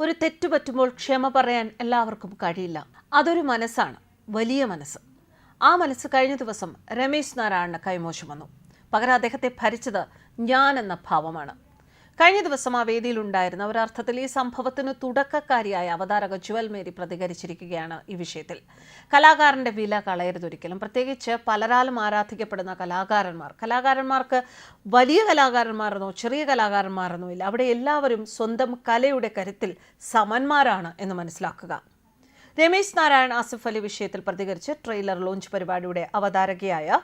ഒരു തെറ്റ് പറ്റുമ്പോൾ ക്ഷമ പറയാൻ എല്ലാവർക്കും കഴിയില്ല. അതൊരു മനസ്സാണ്. വലിയ മനസ്സ്. ആ മനസ്സ് കഴിഞ്ഞ ദിവസം രമേശ് നാരായണന് കൈമോശം വന്നു. പകരം അദ്ദേഹത്തെ ഭരിച്ചത് ഞാൻ എന്ന ഭാവമാണ്. കഴിഞ്ഞ ദിവസം ആ വേദിയിലുണ്ടായിരുന്ന ഒരർത്ഥത്തിൽ ഈ സംഭവത്തിന് തുടക്കക്കാരിയായ അവതാരക ജുവൽ മേരി പ്രതികരിച്ചിരിക്കുകയാണ് ഈ വിഷയത്തിൽ. കലാകാരന്റെ വില കളയരുതൊരിക്കലും പ്രത്യേകിച്ച് പലരാലും ആരാധിക്കപ്പെടുന്ന കലാകാരന്മാർ. കലാകാരന്മാർക്ക് വലിയ കലാകാരന്മാരെന്നോ ചെറിയ കലാകാരന്മാരെന്നോ ഇല്ല. അവിടെ എല്ലാവരും സ്വന്തം കലയുടെ കരുത്തിൽ സമന്മാരാണ് എന്ന് മനസ്സിലാക്കുക. രമേശ് നാരായൺ ആസിഫ് അലി വിഷയത്തിൽ പ്രതികരിച്ച് ട്രെയിലർ ലോഞ്ച് പരിപാടിയുടെ അവതാരകയായ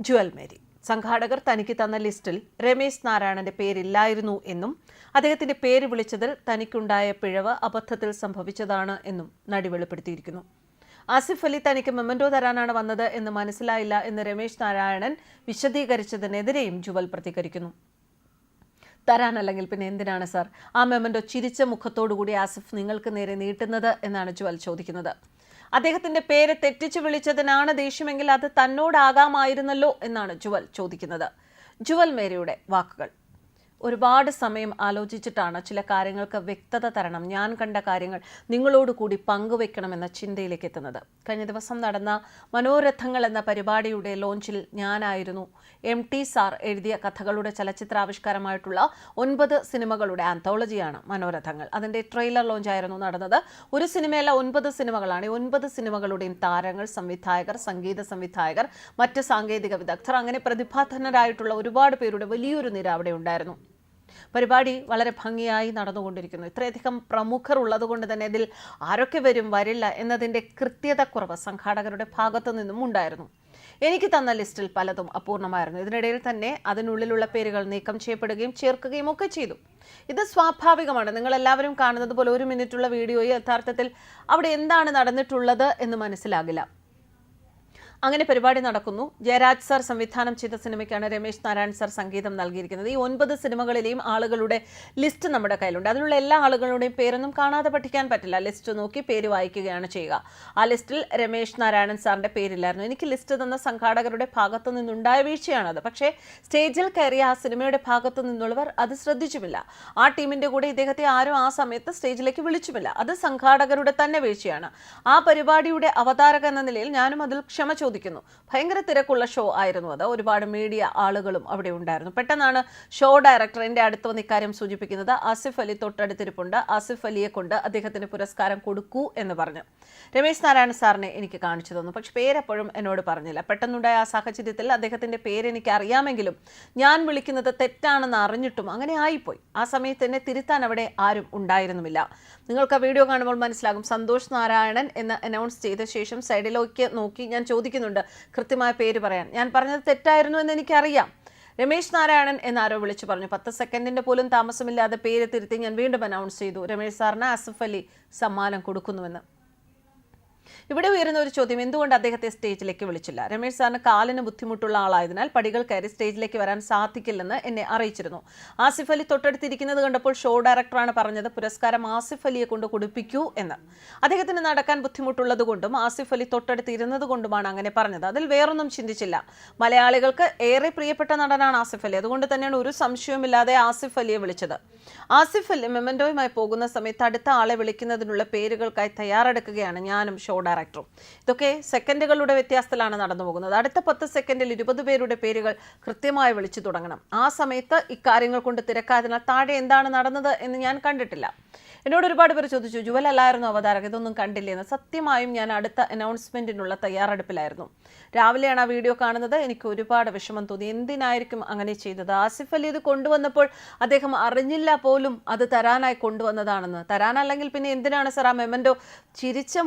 ജുവൽ മേരി സംഘാടകർ തനിക്ക് തന്ന ലിസ്റ്റിൽ രമേശ് നാരായണന്റെ പേരില്ലായിരുന്നു എന്നും അദ്ദേഹത്തിന്റെ പേര് വിളിച്ചതിൽ തനിക്കുണ്ടായ പിഴവ് അബദ്ധത്തിൽ സംഭവിച്ചതാണ് എന്നും നടി വെളിപ്പെടുത്തിയിരിക്കുന്നു. ആസിഫ് അലി തനിക്ക് മെമ്മൻഡോ തരാനാണ് വന്നത് എന്ന് മനസ്സിലായില്ല എന്ന് രമേശ് നാരായണൻ വിശദീകരിച്ചതിനെതിരെയും ജുവൽ പ്രതികരിക്കുന്നു. തരാനല്ലെങ്കിൽ പിന്നെ എന്തിനാണ് സാർ? ആ മെമ്മൻഡോ ചിരിച്ച മുഖത്തോടുകൂടി ആസിഫ് നിങ്ങൾക്ക് നേരെ നീട്ടുന്നത് എന്നാണ് ജുവൽ ചോദിക്കുന്നത്. അദ്ദേഹത്തിന്റെ പേര് തെറ്റിച്ചു വിളിച്ചതിനാണ് ദേഷ്യമെങ്കിൽ അത് തന്നോടാകാമായിരുന്നല്ലോ എന്നാണ് ജുവൽ ചോദിക്കുന്നത്. ജുവൽ മേരിയുടെ വാക്കുകൾ. ഒരുപാട് സമയം ആലോചിച്ചിട്ടാണ് ചില കാര്യങ്ങൾക്ക് വ്യക്തത തരണം. ഞാൻ കണ്ട കാര്യങ്ങൾ നിങ്ങളോട് കൂടി പങ്കുവെക്കണമെന്ന ചിന്തയിലേക്ക് എത്തുന്നത്. കഴിഞ്ഞ ദിവസം നടന്ന മനോരഥങ്ങൾ എന്ന പരിപാടിയുടെ ലോഞ്ചിൽ ഞാനായിരുന്നു. എം ടി സാർ എഴുതിയ കഥകളുടെ ചലച്ചിത്രാവിഷ്കാരമായിട്ടുള്ള ഒൻപത് സിനിമകളുടെ ആന്തോളജിയാണ് മനോരഥങ്ങൾ. അതിന്റെ ട്രെയിലർ ലോഞ്ചായിരുന്നു നടന്നത്. ഒരു സിനിമയല്ല ഒൻപത് സിനിമകളാണ്. ഈ ഒൻപത് സിനിമകളുടെയും താരങ്ങൾ സംവിധായകർ സംഗീത സംവിധായകർ മറ്റ് സാങ്കേതിക വിദഗ്ധർ അങ്ങനെ പ്രതിഭാധനരായിട്ടുള്ള ഒരുപാട് പേരുടെ വലിയൊരു നിര അവിടെ ഉണ്ടായിരുന്നു. പരിപാടി വളരെ ഭംഗിയായി നടന്നുകൊണ്ടിരിക്കുന്നു. ഇത്രയധികം പ്രമുഖർ ഉള്ളതുകൊണ്ട് തന്നെ ഇതിൽ ആരൊക്കെ വരും വരില്ല എന്നതിന്റെ കൃത്യത കൃത്യതക്കുറവ് സംഘാടകരുടെ ഭാഗത്തു നിന്നും ഉണ്ടായിരുന്നു. എനിക്ക് തന്ന ലിസ്റ്റിൽ പലതും അപൂർണമായിരുന്നു. ഇതിനിടയിൽ തന്നെ അതിനുള്ളിലുള്ള പേരുകൾ നീക്കം ചെയ്യപ്പെടുകയും ചേർക്കുകയും ഒക്കെ ചെയ്തു. ഇത് സ്വാഭാവികമാണ്. നിങ്ങൾ എല്ലാവരും കാണുന്നത് പോലെ ഒരു മിനിറ്റുള്ള വീഡിയോയിൽ യഥാർത്ഥത്തിൽ അവിടെ എന്താണ് നടന്നിട്ടുള്ളത് എന്ന് മനസ്സിലാകില്ല. അങ്ങനെ പരിപാടി നടക്കുന്നു. ജയരാജ് സാർ സംവിധാനം ചെയ്ത സിനിമയ്ക്കാണ് രമേശ് നാരായൺ സാർ സംഗീതം നൽകിയിരിക്കുന്നത്. ഈ ഒൻപത് സിനിമകളിലെയും ആളുകളുടെ ലിസ്റ്റ് നമ്മുടെ കയ്യിലുണ്ട്. അതിലുള്ള എല്ലാ ആളുകളുടെയും പേരൊന്നും കാണാതെ പഠിക്കാൻ പറ്റില്ല. ലിസ്റ്റ് നോക്കി പേര് വായിക്കുകയാണ് ചെയ്യുക. ആ ലിസ്റ്റിൽ രമേശ് നാരായണൻ സാറിന്റെ പേരില്ലായിരുന്നു. എനിക്ക് ലിസ്റ്റ് തന്ന സംഘാടകരുടെ ഭാഗത്തു നിന്നുണ്ടായ വീഴ്ചയാണത് പക്ഷേ സ്റ്റേജിൽ കയറിയ ആ സിനിമയുടെ ഭാഗത്തു നിന്നുള്ളവർ അത് ശ്രദ്ധിച്ചുമില്ല. ആ ടീമിന്റെ കൂടെ ഇദ്ദേഹത്തെ ആരും ആ സമയത്ത് സ്റ്റേജിലേക്ക് വിളിച്ചുമില്ല. അത് സംഘാടകരുടെ തന്നെ വീഴ്ചയാണ്. ആ പരിപാടിയുടെ അവതാരക എന്ന നിലയിൽ ഞാനും അതിൽ ക്ഷമ ചോദിക്കുന്നു. ഭയങ്കര തിരക്കുള്ള ഷോ ആയിരുന്നു അത്. ഒരുപാട് മീഡിയ ആളുകളും അവിടെ ഉണ്ടായിരുന്നു. പെട്ടെന്നാണ് ഷോ ഡയറക്ടർ അടുത്ത് വന്ന് ഇക്കാര്യം സൂചിപ്പിക്കുന്നത്. ആസിഫ് അലി തൊട്ടടുത്തിരിപ്പുണ്ട്. ആസിഫ് അലിയെ കൊണ്ട് അദ്ദേഹത്തിന് പുരസ്കാരം കൊടുക്കൂ എന്ന് പറഞ്ഞു. രമേശ് നാരായണ സാറിനെ എനിക്ക് കാണിച്ചു തന്നു. പക്ഷെ പേരെപ്പോഴും എന്നോട് പറഞ്ഞില്ല. പെട്ടെന്നുണ്ടായ ആ സാഹചര്യത്തിൽ അദ്ദേഹത്തിന്റെ പേര് എനിക്ക് അറിയാമെങ്കിലും ഞാൻ വിളിക്കുന്നത് തെറ്റാണെന്ന് അറിഞ്ഞിട്ടും അങ്ങനെ ആയിപ്പോയി. ആ സമയത്ത് എന്നെ തിരുത്താൻ അവിടെ ആരും ഉണ്ടായിരുന്നുമില്ല. നിങ്ങൾക്ക് ആ വീഡിയോ കാണുമ്പോൾ മനസ്സിലാകും. സന്തോഷ് നാരായണൻ എന്ന് അനൗൺസ് ചെയ്ത ശേഷം സൈഡിലേക്ക് നോക്കി ഞാൻ ചോദിക്കുന്നുണ്ട്. കൃത്യമായ പേര് പറയാൻ. ഞാൻ പറഞ്ഞത് തെറ്റായിരുന്നു എന്ന് എനിക്കറിയാം. രമേശ് നാരായണൻ എന്നാരോ വിളിച്ചു പറഞ്ഞു. പത്ത് സെക്കൻഡിന്റെ പോലും താമസമില്ലാതെ പേര് തിരുത്തി ഞാൻ വീണ്ടും അനൗൺസ് ചെയ്തു. രമേശ് സാറിന് അസഫ് അലി സമ്മാനം കൊടുക്കുന്നുവെന്ന്. ഇവിടെ ഉയരുന്ന ഒരു ചോദ്യം എന്തുകൊണ്ട് അദ്ദേഹത്തെ സ്റ്റേജിലേക്ക് വിളിച്ചില്ല? രമേശ് സാറിന് കാലിന് ബുദ്ധിമുട്ടുള്ള ആളായതിനാൽ പടികൾ കയറി സ്റ്റേജിലേക്ക് വരാൻ സാധിക്കില്ലെന്ന് എന്നെ അറിയിച്ചിരുന്നു. ആസിഫ് അലി തൊട്ടടുത്തിരിക്കുന്നത് കണ്ടപ്പോൾ ഷോ ഡയറക്ടറാണ് പറഞ്ഞത് പുരസ്കാരം ആസിഫ് അലിയെ കൊണ്ട് കൊടുപ്പിക്കൂ എന്ന്. അദ്ദേഹത്തിന് നടക്കാൻ ബുദ്ധിമുട്ടുള്ളതുകൊണ്ടും ആസിഫ് അലി തൊട്ടടുത്തിരുന്നത് കൊണ്ടുമാണ് അങ്ങനെ പറഞ്ഞത്. അതിൽ വേറൊന്നും ചിന്തിച്ചില്ല. മലയാളികൾക്ക് ഏറെ പ്രിയപ്പെട്ട നടനാണ് ആസിഫ് അലി. അതുകൊണ്ട് തന്നെയാണ് ഒരു സംശയവുമില്ലാതെ ആസിഫ് അലിയെ വിളിച്ചത്. ആസിഫ് അലി മെമൻഡോയുമായി പോകുന്ന സമയത്ത് അടുത്ത ആളെ വിളിക്കുന്നതിനുള്ള പേരുകൾക്കായി തയ്യാറെടുക്കുകയാണ് ഞാനും ഷോ ഡയറക്ടറും ഇതൊക്കെ സെക്കൻഡുകളുടെ വ്യത്യാസത്തിലാണ് നടന്നു പോകുന്നത്. അടുത്ത പത്ത് സെക്കൻഡിൽ ഇരുപത് പേരുടെ പേരുകൾ കൃത്യമായി വിളിച്ചു തുടങ്ങണം. ആ സമയത്ത് ഇക്കാര്യങ്ങൾ കൊണ്ട് തിരക്കായതിനാൽ താഴെ എന്താണ് നടന്നത് എന്ന് ഞാൻ കണ്ടിട്ടില്ല. എന്നോട് ഒരുപാട് പേർ ചോദിച്ചു ജുവൽ അല്ലായിരുന്നു അവതാരക ഇതൊന്നും കണ്ടില്ലേ? എന്ന്. സത്യമായും ഞാൻ അടുത്ത അനൗൺസ്മെന്റിനുള്ള തയ്യാറെടുപ്പിലായിരുന്നു. രാവിലെയാണ് ആ വീഡിയോ കാണുന്നത്. എനിക്ക് ഒരുപാട് വിഷമം തോന്നി. എന്തിനായിരിക്കും അങ്ങനെ ചെയ്തത്? ആസിഫ് അലി ഇത് കൊണ്ടുവന്നപ്പോൾ അദ്ദേഹം അറിഞ്ഞില്ല പോലും അത് തരാനായി കൊണ്ടുവന്നതാണെന്ന്. തരാനല്ലെങ്കിൽ പിന്നെ എന്തിനാണ് സർ ആ മെമന്റോ ചിരിച്ച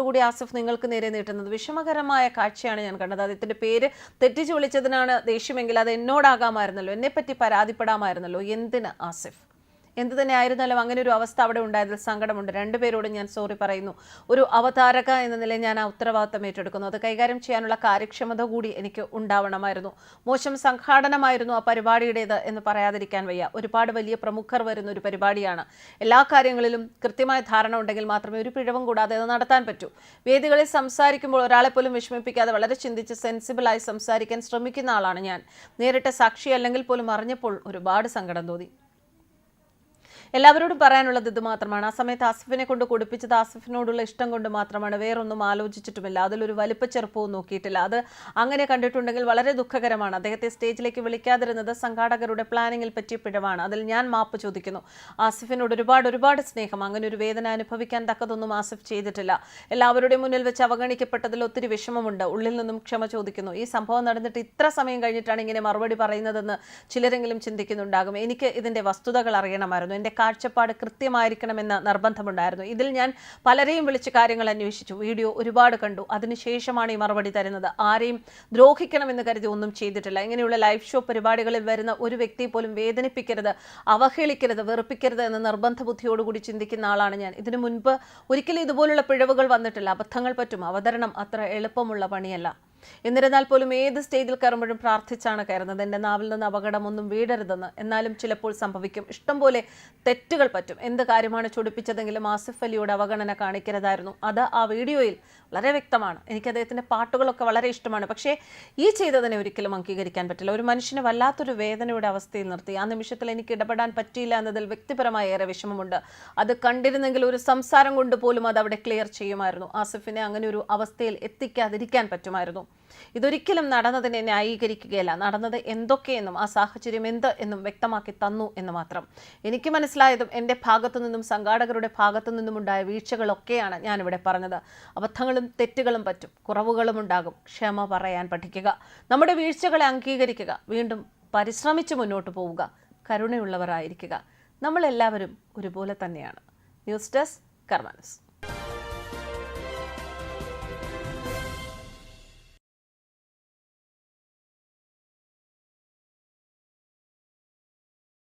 കൂടി ആസിഫ് നിങ്ങൾക്ക് നേരെ നീട്ടുന്നത്? വിഷമകരമായ കാഴ്ചയാണ് ഞാൻ കണ്ടത്. അദ്ദേഹത്തിന്റെ പേര് തെറ്റിച്ച് വിളിച്ചതിനാണ് ദേഷ്യമെങ്കിൽ അത് എന്നോടാകാമായിരുന്നല്ലോ. എന്നെപ്പറ്റി പരാതിപ്പെടാമായിരുന്നല്ലോ. എന്തിന് ആസിഫ്? എന്ത് തന്നെ ആയിരുന്നാലും അങ്ങനെ ഒരു അവസ്ഥ അവിടെ ഉണ്ടായതിൽ സങ്കടമുണ്ട്. രണ്ടുപേരോടും ഞാൻ സോറി പറയുന്നു. ഒരു അവതാരക എന്ന നിലയിൽ ഞാൻ ആ ഉത്തരവാദിത്തം ഏറ്റെടുക്കുന്നു. അത് കൈകാര്യം ചെയ്യാനുള്ള കാര്യക്ഷമത കൂടി എനിക്ക് ഉണ്ടാവണമായിരുന്നു. മോശം സംഘാടനമായിരുന്നു ആ പരിപാടിയുടേത് എന്ന് പറയാതിരിക്കാൻ വയ്യ. ഒരുപാട് വലിയ പ്രമുഖർ വരുന്ന ഒരു പരിപാടിയാണ്. എല്ലാ കാര്യങ്ങളിലും കൃത്യമായ ധാരണ ഉണ്ടെങ്കിൽ മാത്രമേ ഒരു പിഴവും കൂടാതെ അത് നടത്താൻ പറ്റൂ. വേദികളിൽ സംസാരിക്കുമ്പോൾ ഒരാളെ പോലും വിഷമിപ്പിക്കാതെ വളരെ ചിന്തിച്ച് സെൻസിബിളായി സംസാരിക്കാൻ ശ്രമിക്കുന്ന ആളാണ് ഞാൻ. നേരിട്ട് സാക്ഷി അല്ലെങ്കിൽ പോലും അറിഞ്ഞപ്പോൾ ഒരുപാട് സങ്കടം തോന്നി. എല്ലാവരോടും പറയാനുള്ളത് ഇത് മാത്രമാണ്. ആ സമയത്ത് ആസിഫിനെ കൊണ്ട് കുടിപ്പിച്ചത് ആസിഫിനോടുള്ള ഇഷ്ടം കൊണ്ട് മാത്രമാണ്. വേറൊന്നും ആലോചിച്ചിട്ടുമില്ല. അതിലൊരു വലിപ്പച്ചെറുപ്പവും നോക്കിയിട്ടില്ല. അത് അങ്ങനെ കണ്ടിട്ടുണ്ടെങ്കിൽ വളരെ ദുഃഖകരമാണ്. അദ്ദേഹത്തെ സ്റ്റേജിലേക്ക് വിളിക്കാതിരുന്നത് സംഘാടകരുടെ പ്ലാനിങ്ങിൽ പറ്റിയ പിഴവാണ്. അതിൽ ഞാൻ മാപ്പ് ചോദിക്കുന്നു. ആസിഫിനോട് ഒരുപാട് ഒരുപാട് സ്നേഹം. അങ്ങനെ ഒരു വേദന അനുഭവിക്കാൻ തക്കതൊന്നും ആസിഫ് ചെയ്തിട്ടില്ല. എല്ലാവരുടെയും മുന്നിൽ വെച്ച് അവഗണിക്കപ്പെട്ടതിൽ ഒത്തിരി വിഷമമുണ്ട്. ഉള്ളിൽ നിന്നും ക്ഷമ ചോദിക്കുന്നു. ഈ സംഭവം നടന്നിട്ട് ഇത്ര സമയം കഴിഞ്ഞിട്ടാണ് ഇങ്ങനെ മറുപടി പറയുന്നതെന്ന് ചിലരെങ്കിലും ചിന്തിക്കുന്നുണ്ടാകും. എനിക്ക് ഇതിന്റെ വസ്തുതകൾ അറിയണമായിരുന്നു. എന്റെ കാഴ്ചപ്പാട് കൃത്യമായിരിക്കണമെന്ന് നിർബന്ധമുണ്ടായിരുന്നു. ഇതിൽ ഞാൻ പലരെയും വിളിച്ച് കാര്യങ്ങൾ അന്വേഷിച്ചു. വീഡിയോ ഒരുപാട് കണ്ടു. അതിനുശേഷമാണ് ഈ മറുപടി തരുന്നത്. ആരെയും ദ്രോഹിക്കണമെന്ന് കരുതി ഒന്നും ചെയ്തിട്ടില്ല. ഇങ്ങനെയുള്ള ലൈവ് ഷോ പരിപാടികളിൽ വരുന്ന ഒരു വ്യക്തി പോലും വേദനിപ്പിക്കരുത് അവഹേളിക്കരുത് വെറുപ്പിക്കരുത് എന്ന നിർബന്ധ ബുദ്ധിയോടുകൂടി ചിന്തിക്കുന്ന ആളാണ് ഞാൻ. ഇതിനു മുൻപ് ഒരിക്കലും ഇതുപോലുള്ള പിഴവുകൾ വന്നിട്ടില്ല. അബദ്ധങ്ങൾ പറ്റും. അവതരണം അത്ര എളുപ്പമുള്ള പണിയല്ല. എന്നിരുന്നാൽ പോലും ഏത് സ്റ്റേജിൽ കയറുമ്പോഴും പ്രാർത്ഥിച്ചാണ് കയറുന്നത്? എന്റെ നാവിൽ നിന്ന് അപകടമൊന്നും വീടരുതെന്ന്. എന്നാലും ചിലപ്പോൾ സംഭവിക്കും. ഇഷ്ടംപോലെ തെറ്റുകൾ പറ്റും. എന്ത് കാര്യമാണ് ചൊടിപ്പിച്ചതെങ്കിലും ആസിഫ് അലിയോട് അവഗണന കാണിക്കരുതായിരുന്നു. അത് ആ വീഡിയോയിൽ വളരെ വ്യക്തമാണ്. എനിക്ക് അദ്ദേഹത്തിന്റെ പാട്ടുകളൊക്കെ വളരെ ഇഷ്ടമാണ്. പക്ഷേ ഈ ചെയ്തതിനെ ഒരിക്കലും അംഗീകരിക്കാൻ പറ്റില്ല. ഒരു മനുഷ്യനെ വല്ലാത്തൊരു വേദനയുടെ അവസ്ഥയിൽ നിർത്തി. ആ നിമിഷത്തിൽ എനിക്ക് ഇടപെടാൻ പറ്റിയില്ല എന്നതിൽ വ്യക്തിപരമായ ഏറെ വിഷമമുണ്ട്. അത് കണ്ടിരുന്നെങ്കിൽ ഒരു സംസാരം കൊണ്ട് പോലും അത് അവിടെ ക്ലിയർ ചെയ്യുമായിരുന്നു. ആസിഫിനെ അങ്ങനെ ഒരു അവസ്ഥയിൽ എത്തിക്കാതിരിക്കാൻ പറ്റുമായിരുന്നു. ഇതൊരിക്കലും നടന്നതിനെ ന്യായീകരിക്കുകയല്ല. നടന്നത് എന്തൊക്കെയെന്നും ആ സാഹചര്യം എന്ത് എന്നും വ്യക്തമാക്കി തന്നു എന്ന് മാത്രം. എനിക്ക് മനസ്സിലായതും എന്റെ ഭാഗത്തു നിന്നും സംഘാടകരുടെ ഭാഗത്തു നിന്നും ഉണ്ടായ വീഴ്ചകളൊക്കെയാണ് ഞാനിവിടെ പറഞ്ഞത്. അബദ്ധങ്ങളും തെറ്റുകളും പറ്റും. കുറവുകളും ഉണ്ടാകും. ക്ഷമ പറയാൻ പഠിക്കുക. നമ്മുടെ വീഴ്ചകളെ അംഗീകരിക്കുക. വീണ്ടും പരിശ്രമിച്ച് മുന്നോട്ട് പോവുക. കരുണയുള്ളവരായിരിക്കുക. നമ്മളെല്ലാവരും ഒരുപോലെ തന്നെയാണ്. News desk കർമാനസ്